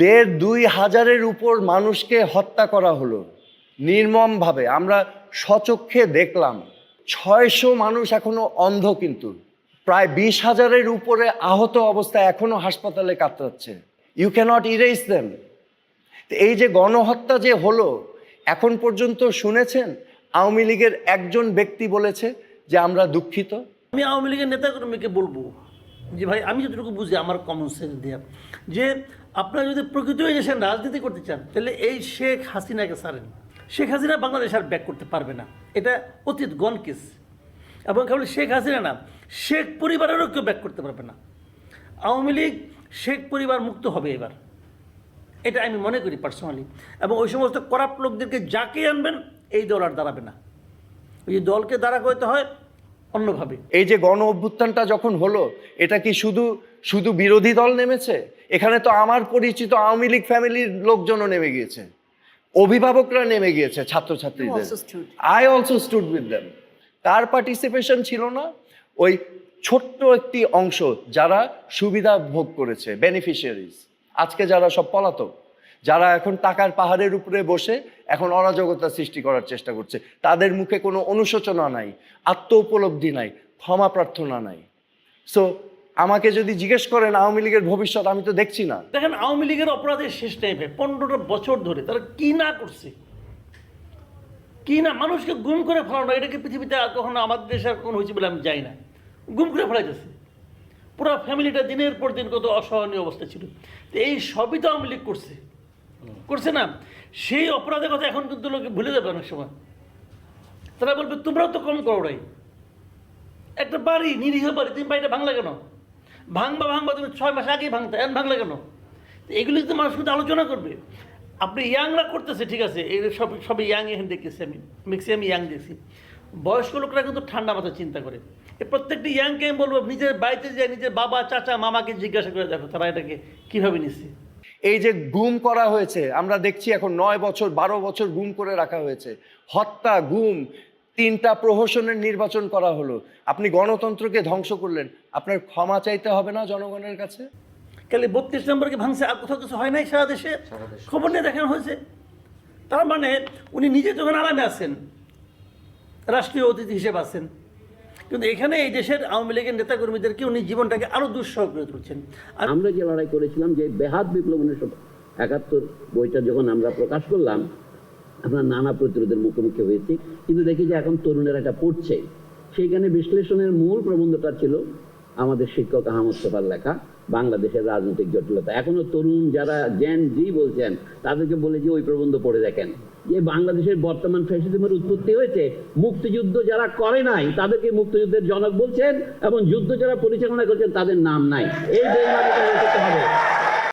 দেড় দুই হাজারের উপর মানুষকে হত্যা করা হলো, নির্মমভাবে। আমরা সচক্ষে দেখলাম, ছয়শো মানুষ এখনও অন্ধ কিন্তু। প্রায় বিশ হাজারের উপরে আহত অবস্থায় এখনও হাসপাতালে কাতরাচ্ছে। ইউ ক্যানট ইরেজ দেম এই যে গণহত্যা যে হলো, এখন পর্যন্ত শুনেছেন? আওয়ামী লীগের একজন ব্যক্তি বলেছে যে আমরা দুঃখিত। আমি আওয়ামী লীগের নেতাকর্মীকে বলব যে ভাই, আমি যতটুকু বুঝি আমার কমন সেন্স দিয়ে, যে আপনারা যদি প্রকৃত এসে রাজনীতি করতে চান, তাহলে এই শেখ হাসিনাকে সারেন শেখ হাসিনা বাংলাদেশ আর ব্যাক করতে পারবে না। এটা অতীত গন কেস এবং কেবল শেখ হাসিনা না, শেখ পরিবারেরও কেউ ব্যাক করতে পারবে না। আওয়ামী লীগ শেখ পরিবার মুক্ত হবে এবার। এটা আমি মনে করি পার্সোনালি এবং ওই সমস্ত করাপ্ট লোকদেরকে যাকে আনবেন, এই দল আর দাঁড়াবে না। ওই দলকে দাঁড়া করতে হয় অন্যভাবে। এই যে গণ অভ্যুত্থানটা যখন হলো এটা কি শুধু শুধু বিরোধী দল নেমেছে? এখানে তো আমার পরিচিত আওয়ামী লীগ ফ্যামিলির লোকজনও নেমে গিয়েছে। অভিভাবকরা নেমে গিয়েছে ছাত্রছাত্রীদের। I also stood with them car participation ছিল না। ওই ছোট্ট একটি অংশ যারা সুবিধা ভোগ করেছে বেনিফিশিয়ারিজ আজকে যারা সব পলাতক যারা এখন টাকার পাহাড়ের উপরে বসে এখন অরাজকতা সৃষ্টি করার চেষ্টা করছে, তাদের মুখে কোনো অনুশোচনা নাই আত্ম উপলব্ধি নাই, ক্ষমা প্রার্থনা নাই। সো আমাকে যদি জিজ্ঞেস করেন আওয়ামী লীগের ভবিষ্যৎ, আমি তো দেখছি না। দেখেন, আওয়ামী লীগের অপরাধের শেষ ভাই পনেরোটা বছর ধরে তারা কি না করছে? কি না? মানুষকে গুম করে ফেলানো এটাকে পৃথিবীতে আর কখনো আমাদের দেশে আর কখনো হয়েছে বলে আমি যাই না। গুম করে ফেলাইতেছে পুরো ফ্যামিলিটা দিনের পর দিন কত অসহনীয় অবস্থা ছিল। তো এই সবই তো আওয়ামী লীগ করছে। করছে না। সেই অপরাধের কথা এখন কিন্তু লোকে ভুলে যাবে অনেক সময়। তারা বলবে, তোমরাও তো কম করো নাই। একটা বাড়ি, নিরীহ বাড়ি, তুমি বাড়িটা ভাঙলা কেন? ভাঙবা ভাঙবা, তুমি ছয় মাস আগেই ভাঙতে, এখন ভাঙলা কেন? এগুলি তো মানুষ কিন্তু আলোচনা করবে। আপনি ইয়াংরা করতেছে, ঠিক আছে, এই সব, সবই ইয়াং এখানে দেখতেছি আমি ম্যাক্সিমাম ইয়াং দেখছি। বয়স্ক লোকরা কিন্তু ঠান্ডা মাথায় চিন্তা করে। এই প্রত্যেকটি ইয়াংকে আমি বলব, নিজের বাড়িতে যায় নিজের বাবা, চাচা, মামাকে জিজ্ঞাসা করে দেখো তারা এটাকে কীভাবে নিচ্ছে। এই যে গুম করা হয়েছে আমরা দেখছি এখন নয় বছর বারো বছর গুম করে রাখা হয়েছে। হত্যা গুম তিনটা প্রহসনের নির্বাচন করা হলো। আপনি গণতন্ত্রকে ধ্বংস করলেন। আপনার ক্ষমা চাইতে হবে না জনগণের কাছে? কালে বত্রিশ নম্বরকে ভাঙছে আর কোথাও কিছু হয় নাই সারা দেশে? খবর নিয়ে দেখানো হয়েছে। তার মানে উনি নিজে তখন আরামে আছেন রাষ্ট্রীয় অতিথি হিসেবে আছেন কিন্তু এখানে এই দেশের আওয়ামী লীগের নেতাকর্মীদেরকে উনি জীবনটাকে আরও দুঃসহ করে তুলছেন। আর আমরা যে লড়াই করেছিলাম, যে বেহাত বিপ্লব উনিশশো একাত্তর বইটা যখন আমরা প্রকাশ করলাম, আমরা নানা প্রতিরোধের মুখোমুখি হয়েছি। কিন্তু দেখি যে এখন তরুণেরা এটা পড়ছে। সেইখানে বিশ্লেষণের মূল প্রবন্ধটা ছিল আমাদের শিক্ষক আহমদ সোফার লেখা, বাংলাদেশের রাজনৈতিক জটিলতা। এখনও তরুণ যারা জেন জি বলছেন, তাদেরকে বলে যে ওই প্রবন্ধ পড়ে দেখেন। যে বাংলাদেশের বর্তমান ফ্যাসিজমের উৎপত্তি হয়েছে, মুক্তিযুদ্ধ যারা করে নাই, তাদেরকে মুক্তিযুদ্ধের জনক বলছেন, এবং যুদ্ধ যারা পরিচালনা করছেন, তাদের নাম নাই। এই হবে।